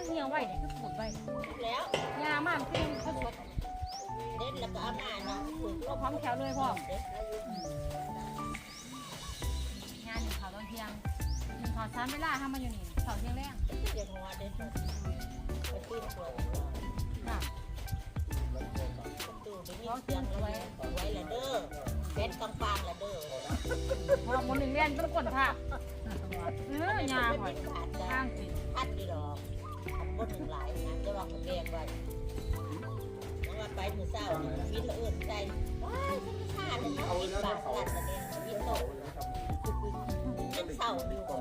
คือเหี่ยวไว้เนี่ยคือปลูกไว้เนี่ยแล้วยามากคือเขาสดเด็ดแล้วก็เอามาเนาะฝึกเราพร้อมแถวเลยพ่อเด็ดแล้วอยู่งานหนึ่งเขาตอนเที่ยงหนึ่งเขาซ้ำเวลาทำมาอยู่นี่เขาเที่ยงแรงเด็ดหัวเด็ดไปตีนตัวค่ะตู้ไปยิงเสียงไว้ไว้ละเด้อเด็ดกำปางละเด้อพอคนหนึ่งเรียนเป็นคนค่ะเออยาหอยขาดจ้าข้างสิพัดดีดอก พัดบนหนึ่งหลายนะจะวางแดงไว้แล้วว่าไปมือเศร้าวิทย์ละเอื่นใจว้ายฉันไม่ขาดเลยนะวิทย์บาทหลัดละเด้วิทย์โตยังเศร้าอยู่กว่า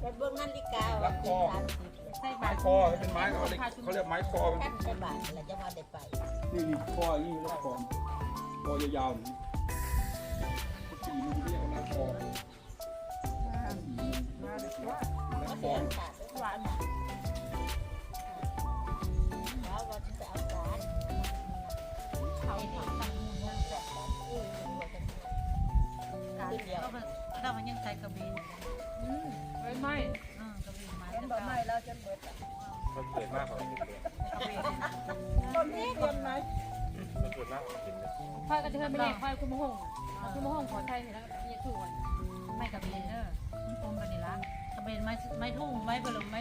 ไปเบื้องนาฬิกาว่าเป็นสามสิบใส่ไม้ตรคอเป็นไม้เขาเรียกเขาเรียกไม้คอท่านไปบาทแล้วจะมาได้ไปนี่นี่คอนี่แล้วคอคอยาวๆนี่สีมันเรียกว่าคอก็เสียขาดหวาน แบบเรามันยังใส่กระบี่อืมไม่ไม่อืมกระบี่ไม้เป็นบ่ไม่เราจะเบิดมันเกิดมากกว่ากินเลยกระบี่ต้นนี้เรียนไหมมันเกิดมากกว่ากินเลยค่อก็จะเคยไปแยกค่อคุณมะฮงคุณมะฮงขอใช้เสร็จแล้วก็เนี่ยถูกวันไม่กระบี่เด้อมันคมไปนี่ละกระบี่ไม้ไม้ทุ่งไม้เบลไม้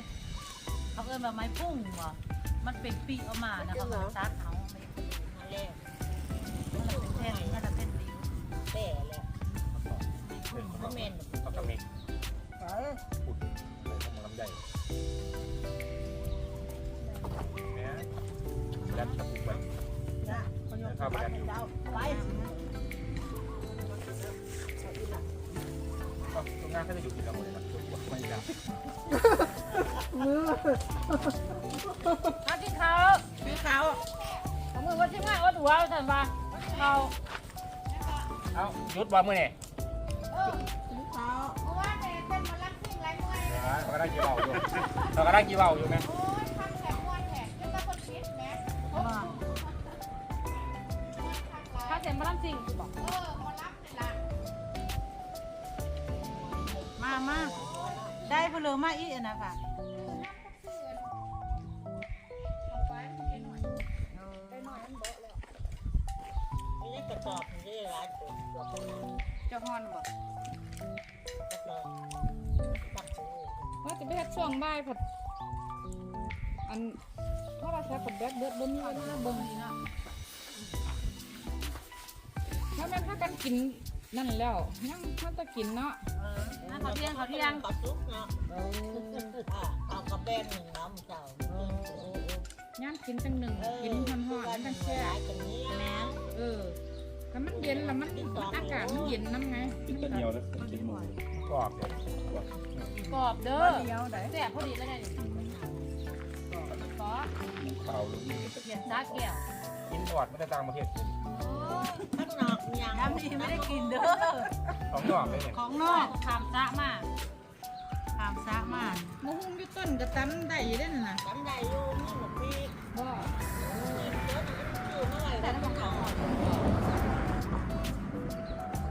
เขาเอิ้นว่าไม้พุ่งว่ะมันเป็นปีออกมานะเขาตัดเอาไม่มา พ่อแม่นเขาทำเองขุดเลยทำลำใหญ่เนี่ยแล้วจะปูไว้ข้าวแกงอยู่ไปก็ตรงงานก็จะอยู่กินกับหมดเลยนะไม่ยากมากินข้าวพี่เขาเอามือว่าที่ง่ายว่าหัวฉันว่าเขาเอายุดว่ามือเนี่ย ก็ได้กี่เบาอยู่เราก็ได้กี่เบาอยู่ไหมโอ้ยทำแขกม้วนแขกขึ้นมาคนคิดแหมถ้าเสร็จมาล้ำสิ่งคือบอก เออหมาลับเลยล่ะมามาได้ไปเลยมาอีกนะค่ะนี่กระสอบนี่ร้านตัวตัวคนนั้นเจ้าฮอนบอกกระสอบตักโอ้ ว่าจะไปเฮ็ดช่วงบ่ายผัดอันเพราะว่าใช้ผัดแบดเบิดบ่มีเวลาเบิ่งนี่เนาะถ้าแม่นพากันกินนั่นแล้วยังถ้าจะกินเนาะเออนั่นเขาเที่ยงเขาเที่ยงขอซุปเนาะเอากระแบนหนึ่งน้ำเจ้าย่ามกินจังหนึ่งกินหอนๆมันจังแช่กันนี้นะเออถ้ามันเย็นแล้วมันอากาศมันเย็นน้ำไงกินแต่เหนียวแล้วกินหมูกรอบเลย กรอบเด้อแซ่บพอดีแล้วเนี่ยขอข้าวหรือเปลี่ยนซาแก้วกินทอดไม่ได้ต่างประเทศข้างนอกยังน้ำนี่ไม่ได้กินเด้อของนอกเลยเนี่ยของนอกขามซะมาขามซะมามะฮุ่มอยู่ต้นกระตันได้อยู่เด้อน่ะจำได้อยู่นี่หนูพี่บ่เยอะนะมันชื่อเมื่อไหร่แต่ละของ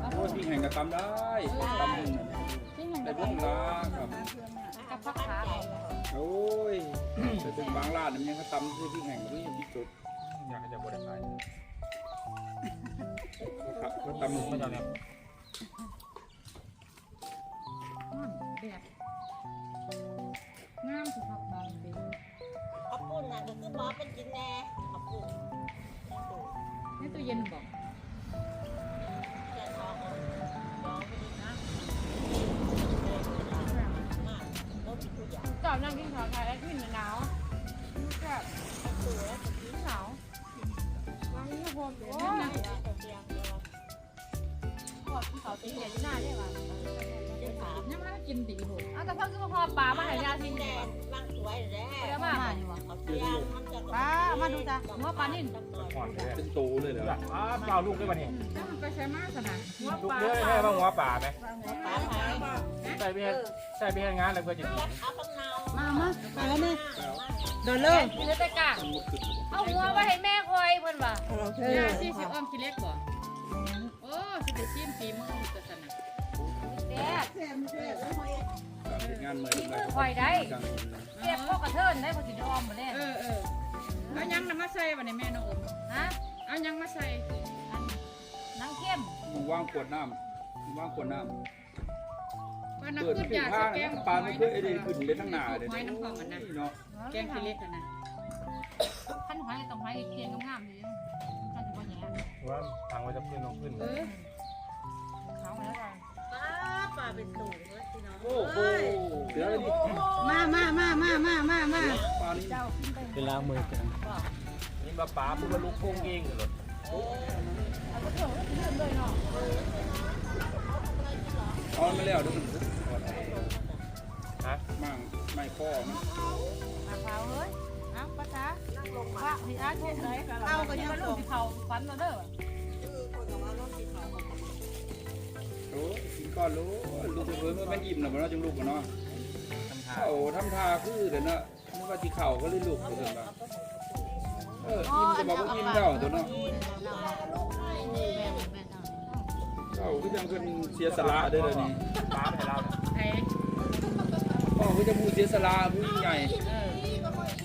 โอ้ที่แห่งกระตำได้ตำหนึ่งที่แห่ง ได้กระบุตัญนละครับกับผักขาโอ้ยไปเป็นบางร้านมันยังกระตำที่ที่แห่งมันยังที่สุดอยากให้จะบริษัทครับกระตำหนึ่งไม่จะเนี่ยแดดงามสุดผักบางดีข้าวปุ้นน่ะก็คือบอกเป็นจินแน่ข้าวปุ้นในตู้เย็นบอก นั่งกินข้าวไทยแอดมินหนาวแซ่บสวยหนาววางนี่พอโอ้ยเตียงเดียวขอดเขาตีใหญ่ที่หน้าได้ป่ะเดี๋ยวถามยังไม่ได้กินตีหูอ้าวแต่เพิ่งก็พอปลามาให้ยาทิ้งแดแน่นบางสวยแล้วเดี๋ยวมามาอยู่วะเขาเตียงมันจะป้ามาดูจ้ะหัวปลานิ่นหอนเลยเป็นโตเลยเหรออ้าวเปล่าลูกด้วยป่ะเนี่ยถ้ามันไปใช้มากขนาดหัวลูปกลาเนื้อให้บ้างหัวป่าไหมปลาไทยใส่ไปใส่ไปงานแล้วก็จะกินเอาข้างนาว มามาไปแล้วนี่โดนเลยกินเลยแต่กะเอาหัวไว้ให้แม่คอยเพิ่นว่ะยาสี่สิบอ้อมกินเล็กบ่โอ้สิได้ชิมฝีมือตัวสนะแซ่บเอเฮ็ดงานเมื่อยมีเมื่มือยอคอยได้จังเก็บพวกกระเทินได้พอสิได้ออมมาเล่นเออเออเอายังนำมาใส่บัดนี้แม่น้องอมฮะเอายังมาใส่อันนังเข้มมึงว่างขวดน้ำมึงว่างขวดน้ำปานนัก เปิดขึ้นขึ้นยาข้าสงแกงปลาไม่เคยได้ขึ้นเลยทั้งหน้าเลยหอยน้ำของมันนะเนาะแกงขี้เล็กอะนะขั้นหอยต้องหอยเคียงงามๆนี่ขั้นสิบ่แหงว่าทางว่าจะขึ้นลงขึ้นเออเขาแล้วกันป้าป้าเป็นตู่เว้ยพี่น้องโอ้โหเดี๋ยวนี่มามามามามามามาปลานี่เป็นล้างมือกันนี่ปลาป๋าพูดว่าลูกโป่งเองเหรอเอา มาแล้วเดี๋ยวมันฮะมั่งไม่ข้อมันมาเผาเฮ้ยเอาป้าจ๋าว่าพี่อาเช่นไหนเอาก็ยังลูกที่เผาฟันแล้วเด้อโอ้กินก้อนรู้ลูกเพิ่นมันอิ่มแล้วมันเนาะจังลูกเนาะทำทาเข่าทำทาคือเดี๋ยวนะนึกว่าสิเข่าก็เลยลูกเพิ่นว่าเอออิ่มก็บอกว่าอิ่มแล้วตัวเนาะ เข่าคือจังเพิ่นเสียสละเด้อเดี๋ยวนี้ป๋าไปให้เราเนี่ยไอ้พ่อคือจะผู้เสียสละผู้ยิ่งใหญ่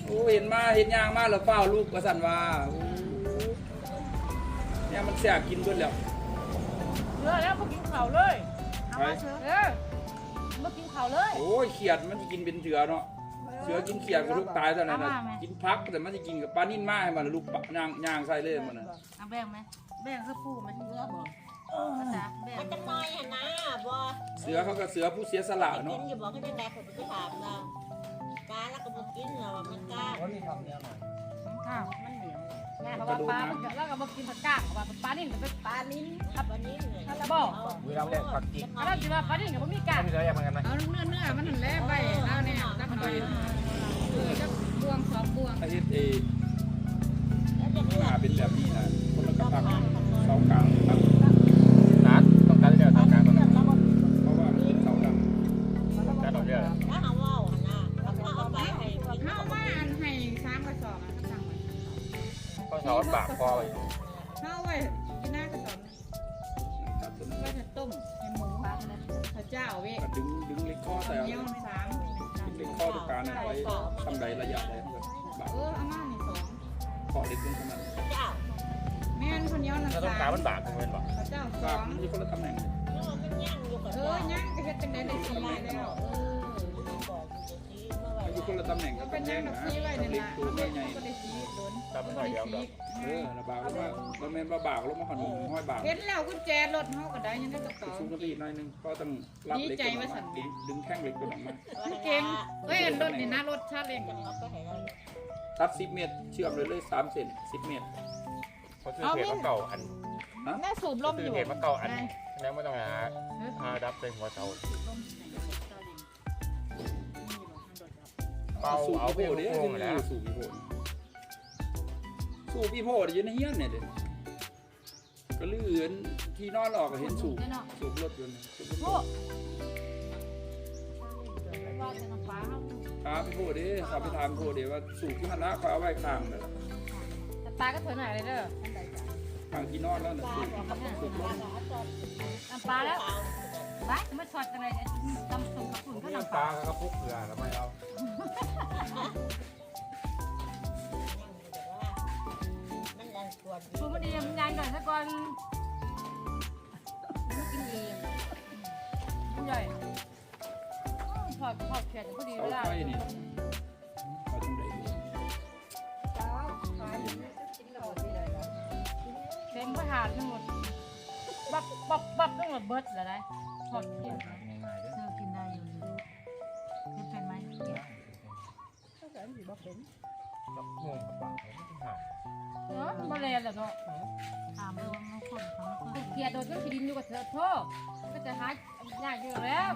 โอ้เห็นมาเห็นย่างมาแล้วเฝ้าลูกว่าซั่นว่าโอ้เนี่ยมันแซ่บกินเบิดแล้วเสือแล้วมากินข้าวเลยไปเออมากินข้าวเลย โอ้ยเขียดมันจะกินเป็นเถือเนาะเสือกินเขียดกับลูกตายเท่านั้นนะกินพักแต่มันจะกินกับปลานิ่นมาให้มันลูกปะย่างย่างใส่เลยมันน่ะเอาแบ่งไหมแบ่งคือปูไหมเสือบอก เสือเขาก็เสือผู้เสียสละกิเนาะนอยู่บอกก็จะได้ผมไปถามเรากาแล้วก็มากินเรามันกล้าข้าวมันเหนียวแม่เขาว่าปลามันแล้วก็มากินผักกาดเขาว่าปลานิ่งกับปลานิ่งครับวันนี้เนี่ยเวลาแรกปักจิกอันนั้นคือว่าปลานิ่งกับมีกาไม่ดมีอะไรอย่างเหมือนกันนะเอาเนื้อเนื้อมันนั่นแหละใบแล้วเนี่ยตักหน่อยเออจักบวงสองบวงถ้าเฮ็ดเองแล้วจะหน้าเป็นแบบนี้นะคนละกระพักเสากลาง ชาวปากคอเฮาไว้กินหน้ากระสอบครับตัวนั้นไว้จะต้มให้หมูพักนะพระเจ้าเว้ยดึงดึงเล็กข้อใส่เยี่ยวสามเล็กข้อตรงกลางน่ะไว้ทำใดระยะได้แบบบาเอออาม่านี่สองขอเล็กลงขนาดแม่นคนเดียวนะต้องการมันบาดเป็นเงินบ่พระเจ้าสองมันอยู่คนละตำแหน่งเนาะมันย่างอยู่กับเออยังก็เฮ็ดจังได๋ได้สีแล้วเออ ตำแหน่งก็เป็นแยัน่งนะสีไว้นั่นเล็กล่ะตัวเล็กใหญ่ก็ได้สีล้นจำไม่ค่อยเดียวดอกเออระบากว่าบ่แม่นบ่บากลงมาหันห้อยบากเห็นแล้วกุญแจรถเฮาก็ได้ยังได้กระเป๋าสูงกันไปอีหน่อยนึงก็ต้องรับเล็กตัวออกมาดึงดึงแข้งเล็กตัวออกมาเก่งเอ้ยรถนี่นะรถชาเล้งเอาไปให้เราตัด10เมตรเชื่อมเลยเลย3เซน10เมตรเขาซื้อเพจมาเก่าอันน่าสูบลมอยู่ซื้อเพจมาเก่าอันแล้วไม่ต้องหาดับเป็นหัวเสา เป่าสูบเอาพี่โพเด้โป่งแล้วสูบพี่โพสูบพี่โพอยู่ในเฮี้ยนเนี่ยเด้ก็ลื่นที่นอนออกก็เห็นสูบสูบรถยนต์สูบรถยโอ้นต์ว่าจะน้ำปลาเขาถามพี่โพเด้เขอไปถามพี่โพเด้ว่าสูบที่หันหน้าเขาเอาไว้ข้างเลยแต่ปลาก็เถอะหน่อยเลยเด้อข้างที่นอนแล้วน่ะสูบสูบรถน้ำปลาแล้ว ไปจะมาช็อตอะไรตำส้มกระปุ่นก็เรื่องปลาลาก็พุกเกลือทำไมเอามันแรงกวนปูมันดีมันยันหน่อยซะก่อนมันกินเองมันใหญ่ทอดทอดแขนพอดีเสาเวลาไฟนี่เขาจังได๋เต็มพระหาดทั้งหมด บับบับบับทั้งหมดเบิร์ดเลยนะท อดเขียนง่ายๆเด้อเธอกินได้อยู่กินเป็นไหมกับงงกับปากหาเออมาเรียนแล้วก็ถามเลยว่ามันคนเขาเขียดโดนก็ขีดินอยู่กับเธอโทษก็จะหายากอยู่แล้ว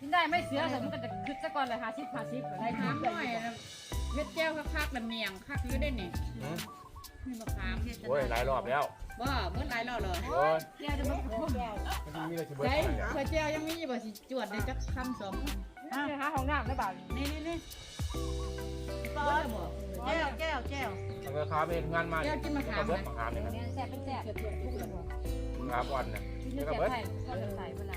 กินได้ไม่เสียแต่มันก็จะคึดซะก่อนเลยหาชิปหาชิปอะไรถามหน่อยนะเม็ดแก้วคักๆละเมียงคักอยู่ได้นี่อื มนี่มะขามโอ้ยหลายรอบแล้วบ่เมื่อหลายรอบเลยโอ้ยแก้วเดี๋ยวมันพุ่มมันมีอะไรจะเบิดใช่อะไรอะพระเจ้ายังมีอยู่บ่สิจวดได้จักคำสองคหาห้องน้ำได้บ่าวำนี่นี่นี่ก็บอกแก้วแก้วแก้วมันก็ค้าเป็นงานมาแก้วกินมะขามเบิดนะมะขามเนี่ยนะเนี่ยแซ่บเป็นแซ่บเกิดทุกข์เลยบ่งามวันเนี่ยกินแซ่บไทยก็จะใส่เวลา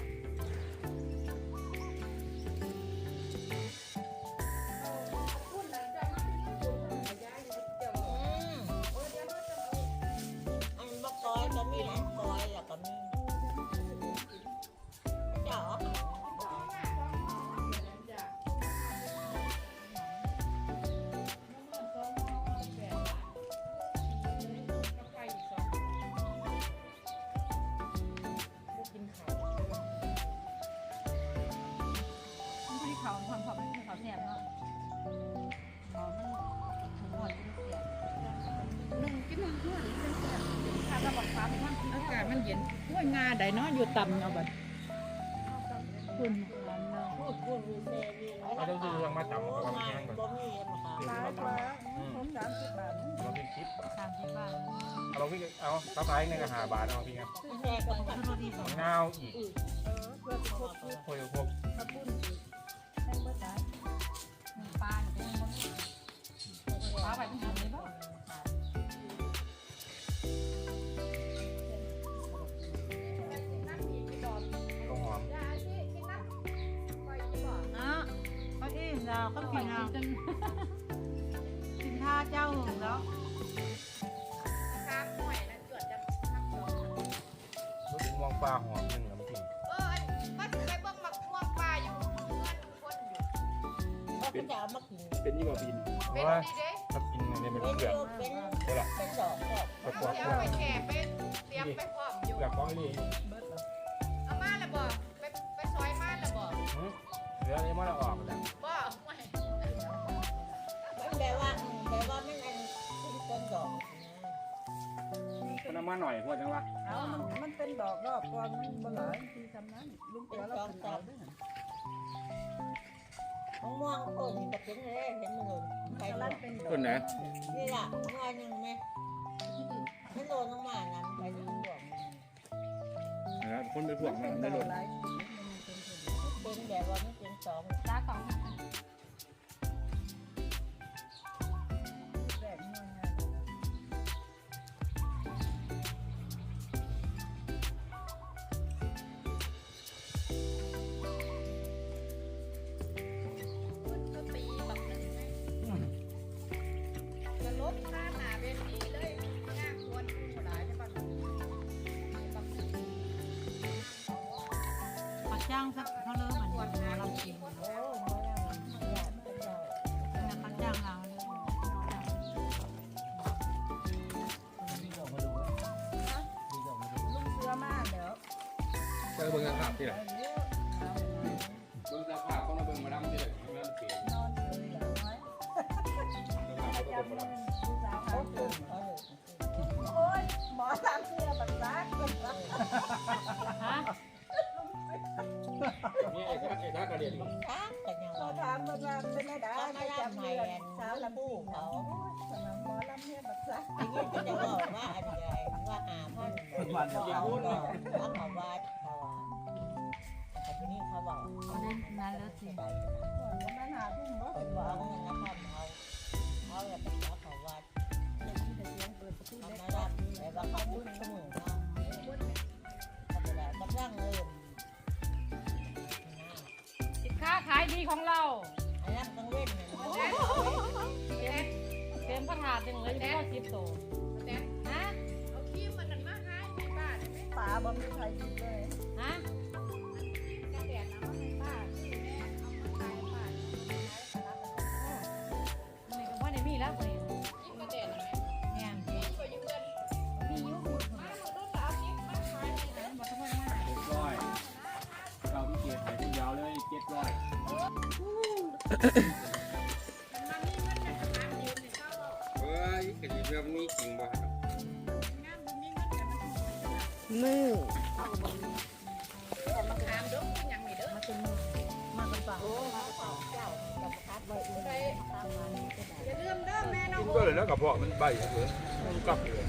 มันเย็นโอ้ยงาใดเนาะอยู่ต่ำเนาะบัดคุณพูดพูดรู้เซ่ดีเราต้องซื้อเรื่องมาจำกับความแข็งก่อนบ่มีมะขามหลายกว่าผมสามสิบบาทเราเป็นคลิปสามสิบบาทเอาพี่เอากระไายในกระหาบาทเอาพี่ครับแซ่กับผัดเงาอีกเออเพื่อจะพบคุยพวกกระปุ้นอีกให้เบิดได้ปลาเนี่ยปลาไปที่ไหนบ้าง ก็ที่เราก็กินเรากินท่าเจ้าหงแล้วรู้สึกมองปลาหอมหนึ่งแล้วมันกินก็จะเอามากินเป็นยี่บ่บินเพราะว่าถ้ากินเนี่ยมันเป็นเกลือเป็นใช่หรอเป็นดอกดอกกระปอกเกลือเกลือก้อนนี่เบิดแล้วเหลืออะไรมา แล้วออกแล้วมันแปลว่าแปลว่ามันอันเป็นต้นดอกมันเอามาหน่อยพวกจังวะเอามันมันเป็นดอกรอบก่อนมันบ่หลายที่ทำนั้นลุงเป็เสืนอเราสองเป็นสาดอกมมะม่วงโอ้ยก็เป็นเลยเห็นมันหล่นไปกะหลัล่ดนเป็นดอกคนไหนนี่ล่ะงอยหนึ่งไหมมันหล่นลงมานะมันไปทางดวงนะครับคนไปพวกเป็มันนไม่ดหอล่กนหลายสีมันเป็นผลเป็นแบบว่ามันเป็น สองตาสอง เบิ่งภาพที่ไหนเยอะเอาเบิ่งภาพเขาเบิ่งมาดำที่ไหนมันเปลี่ยนนอนเลยน้อยจำเงิดำนลูกสาวเขาเขาปลูตื่กนเขาเลยโอ้ยหมอสามเสียบักซักฮะนี่ไอ้ท่าไอ้ท่ากระเดียดช้างกันยังเราไงถามเพิ่นว่าเป็นไงดาเขาไม่จำเดือนอันสาวสาวลำลำพูพูเขาเขาสนามหมอลำเฮียบักซักไอ้ยี่ก็จะบอกว่าอันใหญ่ว่าหาพันเขาเอาเนาะว่าเขาวาดเขาว่า นานแล้วสิได้มาหาทุ่มบ่บอกเอาเงินนะทำเอาเอาแบบว่าเขาวดเด็กที่จะเสียงเปิดประตูเขาเล็กมารับแต่ว่าเขาบุญชั่วโมงเนาะเขาจะได้กำลังเริ่มสินค้าขายดีของเราอันนั้นต้องเว้นเนี่ยมันเต็มเต็มกระถาดหนึ่งเลยที่ว่าสิบโตฮะป่าบ่มีใครกินเลยฮะ เฮ้ยกะสิเรื่องมีจริงบ่ครับ มือมาเป็นฝั่งโอ้มาเป็นฝั่งเจ้ากับคัดไว้อื่นตามมานี่ก็ได้อย่าลืมเด้อแม่น้องกินก็เลยแล้วกระเพาะมันใบเลยมันกลับเลย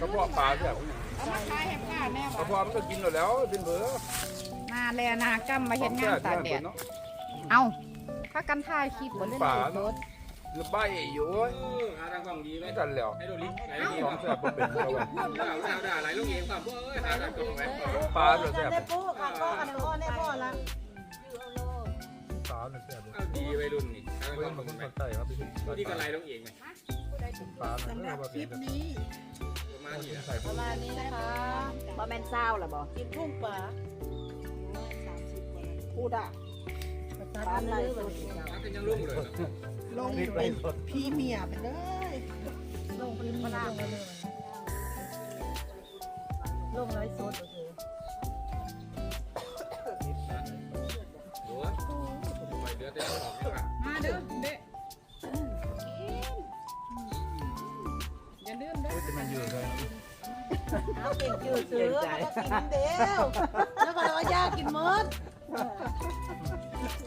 กระเพาะปลาแบบเอามาขายให้ป้าแน่กระบ่เพาะมันก็กินแล้วเป็นเบอร์มาแลนากรรมมาเฮ็ดงานตากแดดเนาะเอา ถ้ากันถ่ายคลิปบ่เล่นป่าโพเนาะสต์หรือใบอยู่เอ้ยหาทางกล้องดีไหมกันแล้วให้โดลิไหลสองแสบเป็นเราด่าด่าด่าไหลลูกเองความว่าเอ้ยหาทางตรงไหมปลาเหลือแสบได้ปูค่ะก็อันนี้ก็แน่พ่อละปลาเหลือแซ่บเลยเอาดีวัยรุ่นนี่หาทางเพื่ตอรนงมันไหมคนใส่ครับพี่ที่ก็ไหลลูกเองไหมปลาสำหรับคลิปนี้ประมาณนี้ใส่ประมาณนี้นะคะบ่แม่นเศร้าล่ะบ่กินกุ้งปลาพูดอะ ตามไล่สุดมันก็ยังเลยลงเป็นพี่เมียไปเลยลงเป็นพลาลงเลยลงไลฟ์สดโอเคโอ้ยล่อยเดือดได้ออกดีกว่ามาเด้อเด้อย่าลืมเด้อจะมันอยู่เลยเอาเก่งจืดซื้อมันก็กินเดียวแล้วก็เรายากินมด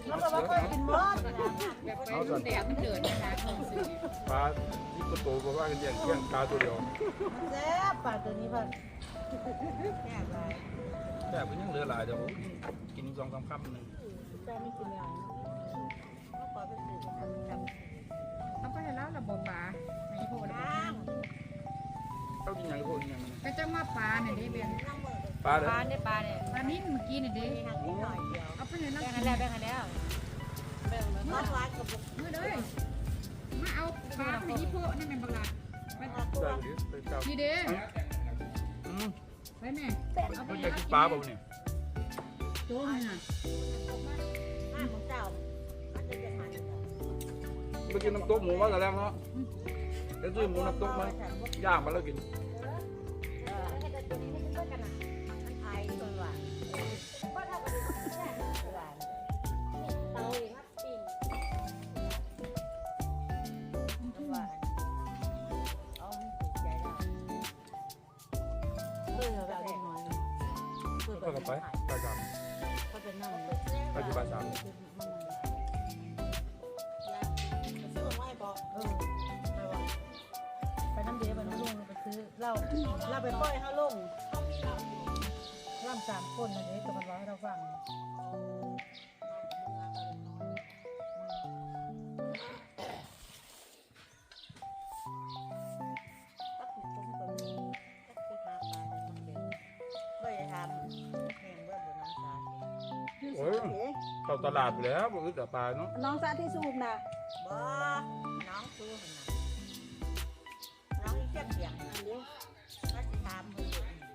แล้วก็ว่าก็กินมดแบบไปรุ่นแดดมันเดือดนะคะของสิปลาที่ตัวโตบอกว่ากันอย่างเที่ยงปลาตัวเดียวแซ่บปลาตัวนี้ป่ะแซ่บไรแต่ก็ยังเหลือหลายเดี๋ยวผมกินสองสามคำหนึ่งเจ้าไม่กินอะไรก็ปล่อยไปซื้อกันจำเอาไปให้แล้วระบบปลาให้พวกเราน้ำเขากินอย่างพวกนี้อย่างก็จะมาปลาเนี่ยดิเบนน้ำมือ ปลาเลยปลาได้ปลาเนี่ยปลานิ่มเมื่อกี้เนี่ยดิมีทางนิดหน่อยเดียวเอาไปให้แล้วแบ่งกันแล้วแบ่งกันแล้วแบ่งกันน้ำหวานกับบุกมือเลยมาเอาปลาไปอีโพะนั่นเป็นบักหลาไปตัวได้ดิไปเจ้านี่เด้อืมไปแม่เอาไปมันให้จะเรากินกินปลาเปล่าเนี่ยโจ้น่ะห้าของเจ้ามันจะเป็นมันไปกินน้ำตกหมูมาแต่แรกเนาะแล้วซื้อหมูน้ำตกมาย่างมาแล้วกิน อแบก็บกลับไปไปลาสามเขาจะนั่งไปที่ปลาสามซื้อมาไม่บอกเออไปวะไปน้ำเดียวไปน้ำลุงไปซื้อเหล้าเหล้าไปปล่อยห้าลง ล่ำสามคนอันนี้กัวมันร้อยเราฟังาตลาดไปแล้วบ่คือแต่ปลาเนาะน้องซาที่สูบนะบ่น้องซื้อหนน้องอีเจ็บเสียงอันนี้ก็จะทำมือ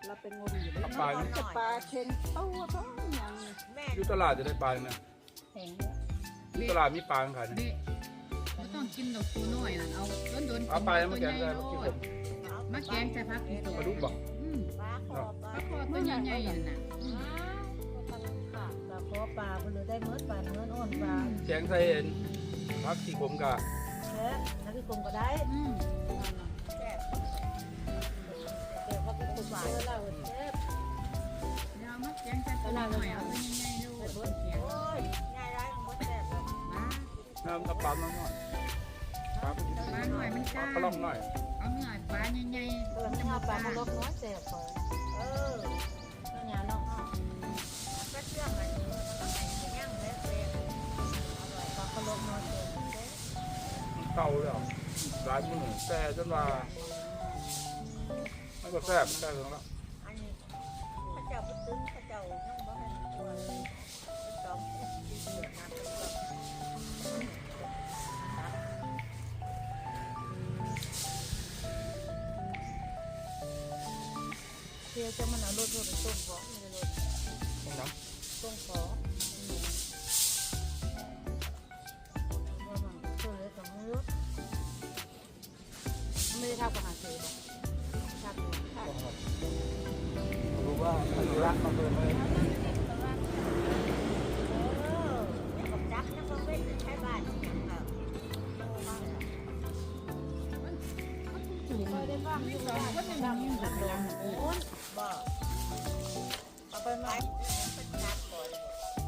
เราเป็นงมอยู่น้องจะปลาเค็งเต้าท้องอย่างแม่อยู่ตลาดจะได้ปลาเนี่ยแข็งอยู่ตลาดมีปลาขายเนี่ยเด็กไม่ต้องกินดอกปูน้อยนั่นเอาโดนโดนเอาปลามาแกงได้โลที่ผดมมาแกงใส่ผักอีกตัวมาดูบอกอืมปลาคอปปลาลาคอตัวใหญ่ๆนั่นน่ะอืม ค่ะปลาคอปลาเพื่อได้เมื่อปลาเนื้ออ่อนปลาแกงไทยเห็นพักที่ผมกะแค่นักที่กรมก็ได้อืมแซ่บเดี๋ยวเขาก็คุยหวานเราแซ่บเดี๋ยวเอามาแกงใส่ตัวน้อยเอาตัวใหญ่ๆลดเขียนโอ้ยง่ายได้มันแซ่บปลาน้ำน้ำปลาหน่อยปลาปลาหน่อยมันจ้าปลาล่องหน่อยเอาเนื้อปลาใหญ่ๆเออมันจะถ้ามาปลาลาเขาลบน้อยแซ่บพอเออนั่นไงน้องก็เชื่อมัน ก่าแล้วร้านมือแต่จนว่ามันก็แซ่บแซ่บตรงแล้วอันนี้พระเจ้าพุทธพระเจ้าทั้งบ้านตัวสองเดือดน้ำเป็นแบบเที่ยวจะมันเอารถรถไปต้มของไม่ได้รถตรงนั้นต้มของ ไม่ได้ทำกับหาเสือทำอยู่ค่ะรู้ว่ารักมาเกินเลยเออเนี่ยผมจักนะเขาไม่ใช้บ้านอย่างค่ะโตมากเลยเคยได้บ้าอยู่สองคนยังมีอยู่หลังโอ้ยบ่เอาไปไหมเป็นนักบ่อย